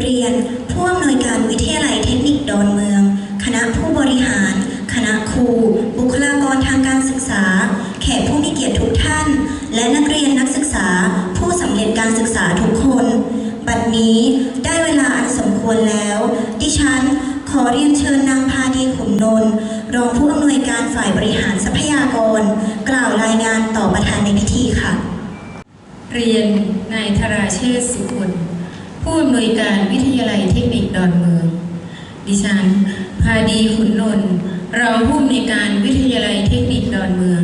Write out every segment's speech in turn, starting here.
เรียนผู้อำนวยการวิทยาลัยเทคนิคดอนเมือง คณะผู้บริหาร คณะครู บุคลากรทางการศึกษา แขกผู้มีเกียรติทุกท่าน และนักเรียนนักศึกษา ผู้สำเร็จการศึกษาทุกคน บัดนี้ได้เวลาอันสมควรแล้ว ดิฉันขอเรียนเชิญนางพาดีขุนนนท์รองผู้อำนวยการฝ่ายบริหารทรัพยากร กล่าวรายงานต่อประธานในพิธีค่ะ เรียนนายธราเชษฐ์สุขุล ผู้อำนวยการวิทยาลัยเทคนิคดอนเมือง ดิฉัน พาดีขุนนนท์รองผู้อำนวยการวิทยาลัยเทคนิคดอนเมือง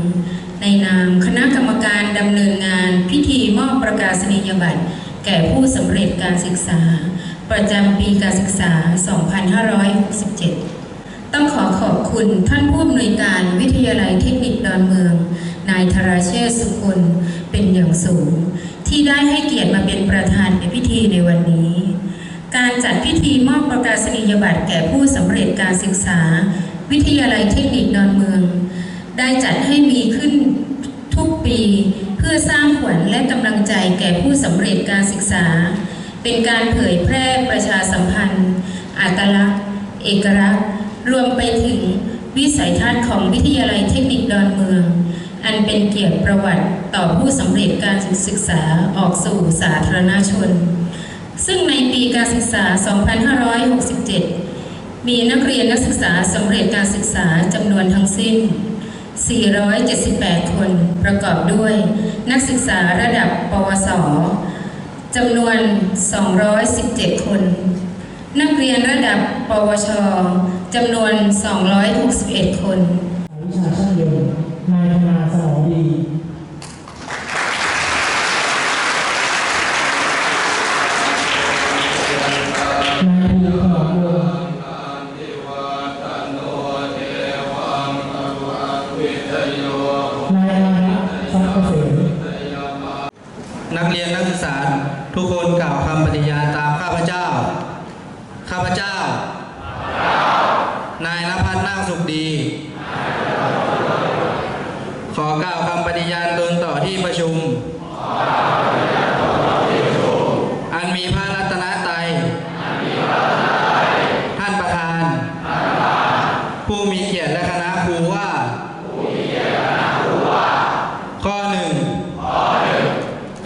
ในนามคณะกรรมการดำเนินงานพิธีมอบประกาศนียบัตร แก่ผู้สำเร็จการศึกษา ประจำปีการศึกษา 2567 ต้องขอขอบคุณท่านผู้อำนวยการวิทยาลัยเทคนิคดอนเมือง นายธราเชษฐ์สุคนเป็นอย่างสูง ที่ได้ให้เกียรติมาเป็นประธานในพิธีในวันนี้ การจัดพิธีมอบประกาศนียบัตรแก่ผู้สำเร็จการศึกษา วิทยาลัยเทคนิคดอนเมือง ได้จัดให้มีขึ้นทุกปีเพื่อสร้างขวัญและกำลังใจแก่ผู้สำเร็จการศึกษา เป็นการเผยแพร่ประชาสัมพันธ์อัตลักษณ์ เอกลักษณ์ รวมไปถึงวิสัยทัศน์ของวิทยาลัยเทคนิคดอนเมือง เป็นเกียรติประวัติต่อผู้สำเร็จการศึกษาออกสู่สาธารณชน ซึ่งในปีการศึกษา 2567 มีนักเรียนนักศึกษาสำเร็จการศึกษาจำนวนทั้งสิ้น 478 คนประกอบด้วย นักศึกษาระดับปวสจำนวน 217 คน นักเรียนระดับ ปวช จำนวน 261 คนวิชาช่างยนต์น นักเรียนนักศึกษาทุกคนกล่าวคำปฏิญาณตามข้าพเจ้า ข้าพเจ้า นายนภัสนาคสุขดี ขอกล่าวคำปฏิญาณตนต่อที่ประชุม อันมีพระรานตรัยท่านประธาน ผู้มีเกียรติและคณะครูว่า ข้อหนึ่ง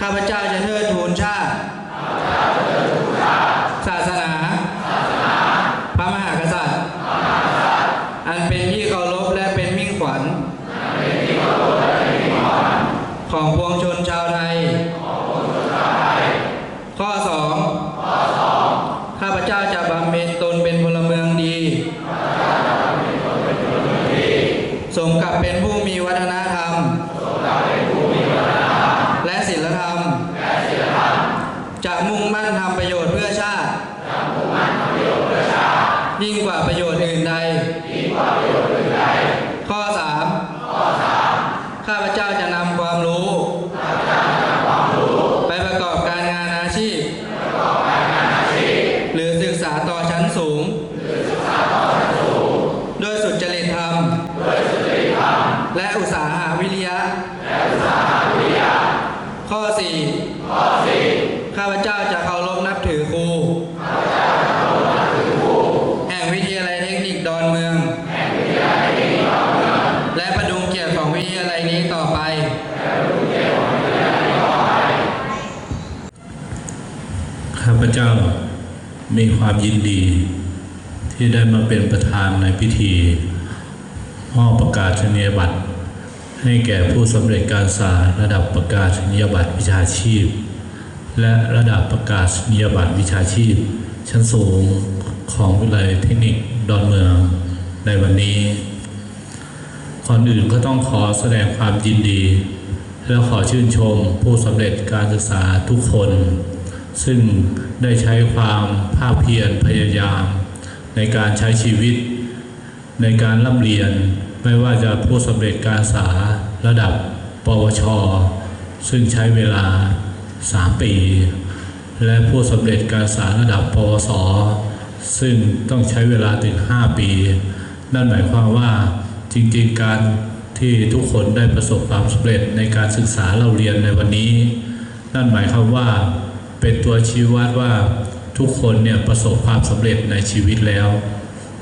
ข้าพเจ้าจะเทิดทูนชาติ ศาสนา พระมหากษัตริย์ อันเป็นที่เคารพและเป็นมิ่งขวัญ ของปวงชนชาวไทย ข้อสองข้าพเจ้าจะบำเพ็ญตนเป็นพลเมืองดี สม กับเป็นผู้มีวัฒนธรรม และศีลธรรม จะมุ่งมั่นทำประโยชน์เพื่อชาติ ยิ่งกว่าประโยชน์อื่นใด ข้อสามข้าพเจ้าจะนำความรู้ ไปประกอบการงานอาชีพ หรือศึกษาต่อชั้นสูง ด้วยสุจริตธรรม และอุตสาหะวิริยะ ข้อ 4 ข้าพเจ้าจะเคารพนับถือครู แห่งวิทยาลัยเทคนิคดอนเมือง และประดุงเกียรติของวิทยาลัยนี้ต่อไป ข้าพเจ้า มีความยินดี ที่ได้มาเป็นประธานในพิธีมอบประกาศนียบัตร ให้แก่ผู้สำเร็จการศึกษาระดับประกาศนียบัตรวิชาชีพ และระดับประกาศนียบัตรวิชาชีพ ชั้นสูงของวิทยาลัยเทคนิคดอนเมืองในวันนี้ก่อนอื่นก็ต้องขอแสดงความยินดี และขอชื่นชมผู้สำเร็จการศึกษาทุกคน ซึ่งได้ใช้ความภาคเพียรพยายาม ในการใช้ชีวิต ในการร่ำเรียนไม่ว่าจะผู้สำเร็จการศึกษาระดับปวช ซึ่งใช้เวลา 3 ปี และผู้สำเร็จการศึกษาระดับปวส ซึ่งต้องใช้เวลาถึง 5 ปี นั่นหมายความว่าจริงๆการที่ทุกคนได้ประสบความสำเร็จในการศึกษาเราเรียนในวันนี้ นั่นหมายความว่า เป็นตัวชี้วัดว่าทุกคนเนี่ยประสบความสำเร็จในชีวิตแล้ว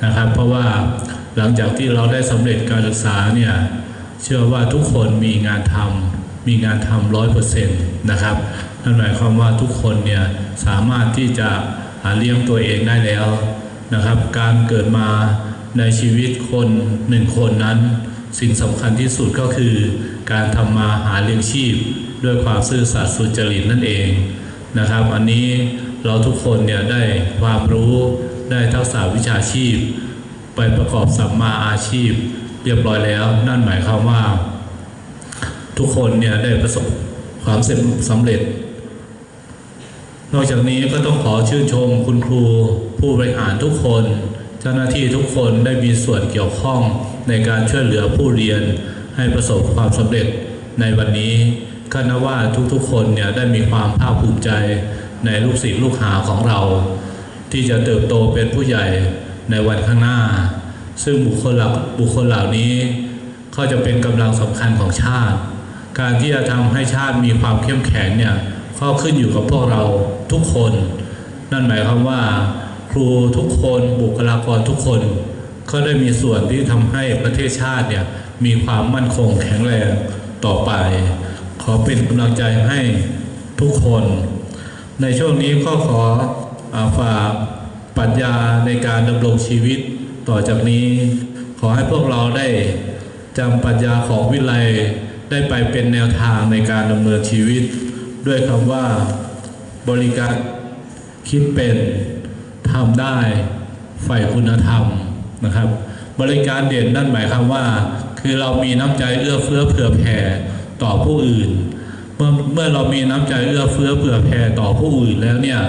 นะครับ เพราะว่าหลังจากที่เราได้สำเร็จการศึกษาเนี่ยเชื่อว่าทุกคนมีงานทำมีงานทำร้อยเปอร์เซ็นต์นะครับนั่นหมายความว่าทุกคนเนี่ยสามารถที่จะหาเลี้ยงตัวเองได้แล้วนะครับ การเกิดมาในชีวิตคนหนึ่งคนนั้น สิ่งสำคัญที่สุดก็คือ การทำมาหาเลี้ยงชีพ ด้วยความซื่อสัตย์สุจริตนั่นเอง นะครับ อันนี้เราทุกคนเนี่ยได้ความรู้ได้ทักษะวิชาชีพ ไปประกอบสัมมาอาชีพ เรียบร้อยแล้ว นั่นหมายความว่า ทุกคนเนี่ยได้ประสบความสำเร็จ นอกจากนี้ก็ต้องขอชื่นชมคุณครู ผู้บริหารทุกคน เจ้าหน้าที่ทุกคนได้มีส่วนเกี่ยวข้องในการช่วยเหลือผู้เรียนให้ประสบความสำเร็จในวันนี้ ก็นับว่าทุกๆคนเนี่ยได้มีความภาคภูมิใจในลูกศิษย์ลูกหาของเรา ที่จะเติบโตเป็นผู้ใหญ่ในวันข้างหน้า ซึ่งบุคคลหล่าบุคคลเหล่านี้เขาจะเป็นกำลังสำคัญของชาติ การที่จะทำให้ชาติมีความเข้มแข็งเนี่ยก็ขึ้นอยู่กับพวกเราทุกคน นั่นหมายความว่า ครูทุกคนบุคลากรทุกคนก็ได้มีส่วนที่ทำให้ประเทศชาติเนี่ยมีความมั่นคงแข็งแรงต่อไป ขอเป็นกำลังใจให้ทุกคน ในช่วงนี้ก็ขออาฝากปรัชญาในการดำรงชีวิตต่อจากนี้ ขอให้พวกเราได้จำปรัชญาของวิไลได้ไปเป็นแนวทางในการดำเนินชีวิต ด้วยคำว่าบริการคิดเป็นทำได้ใฝ่คุณธรรมนะครับ บริการเด่นนั่นหมายความว่า คือเรามีน้ำใจเอื้อเฟื้อเผื่อแผ่ ต่อผู้อื่น เมื่อเมื่อเรามีน้ำใจเอื้อเฟื้อเผื่อแผ่ต่อผู้อื่นแล้วเนี่ย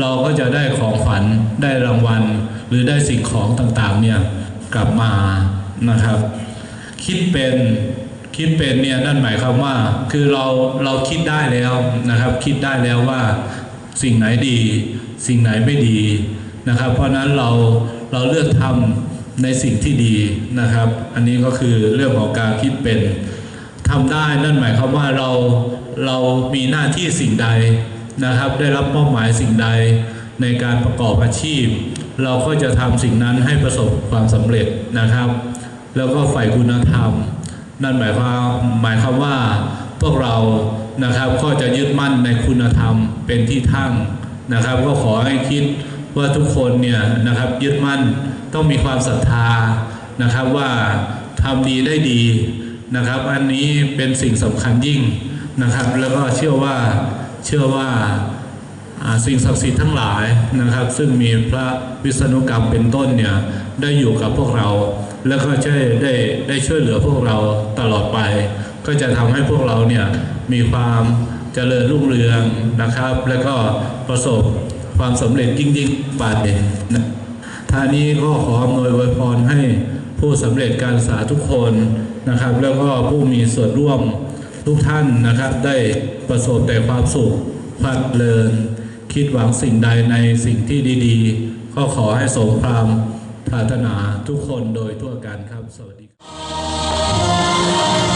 เราก็จะได้ของขวัญได้รางวัล หรือได้สิ่งของต่างๆเนี่ยกลับมานะครับ คิดเป็นคิดเป็นเนี่ยนั่นหมายความว่าคือเราเราคิดได้แล้วนะครับ คิดได้แล้วว่าสิ่งไหนดี สิ่งไหนไม่ดีนะครับ เพราะฉะนั้นเราเราเลือกทำในสิ่งที่ดีนะครับ อันนี้ก็คือเรื่องของการคิดเป็น ทำได้นั่นหมายความว่าเราเรามีหน้าที่สิ่งใดนะครับ ได้รับมอบหมายสิ่งใดในการประกอบอาชีพ เราก็จะทำสิ่งนั้นให้ประสบความสำเร็จนะครับ แล้วก็ฝ่ายคุณธรรม นั่นหมายความหมายความว่าพวกเรานะครับก็จะยึดมั่นในคุณธรรมเป็นที่ทั้งนะครับ ก็ขอให้คิดว่าทุกคนเนี่ยนะครับยึดมั่นต้องมีความศรัทธานะครับว่าทำดีได้ดี นะครับ อันนี้เป็นสิ่งสำคัญยิ่งนะครับ แล้วก็เชื่อว่าเชื่อว่าสิ่งศักดิ์สิทธิ์ทั้งหลายนะครับ ซึ่งมีพระวิษณุกรรมเป็นต้นเนี่ยได้อยู่กับพวกเรา แล้วก็ช่วยได้ได้ช่วยเหลือพวกเราตลอดไป ก็จะทำให้พวกเราเนี่ยมีความเจริญรุ่งเรืองนะครับ แล้วก็ประสบความสำเร็จยิ่งยิ่งๆไปนท่านี้ก็ขออำนวยอวยพรให้ผู้สำเร็จการศึกษาทุกคน นะครับ แล้วก็ผู้มีส่วนร่วมทุกท่านนะครับ ได้ประสบแต่ความสุขพลัดเลินคิดหวังสิ่งใดในสิ่งที่ดีๆ ก็ขอให้สมความปรารถนาทุกคนโดยทั่วกันครับ สวัสดีครับ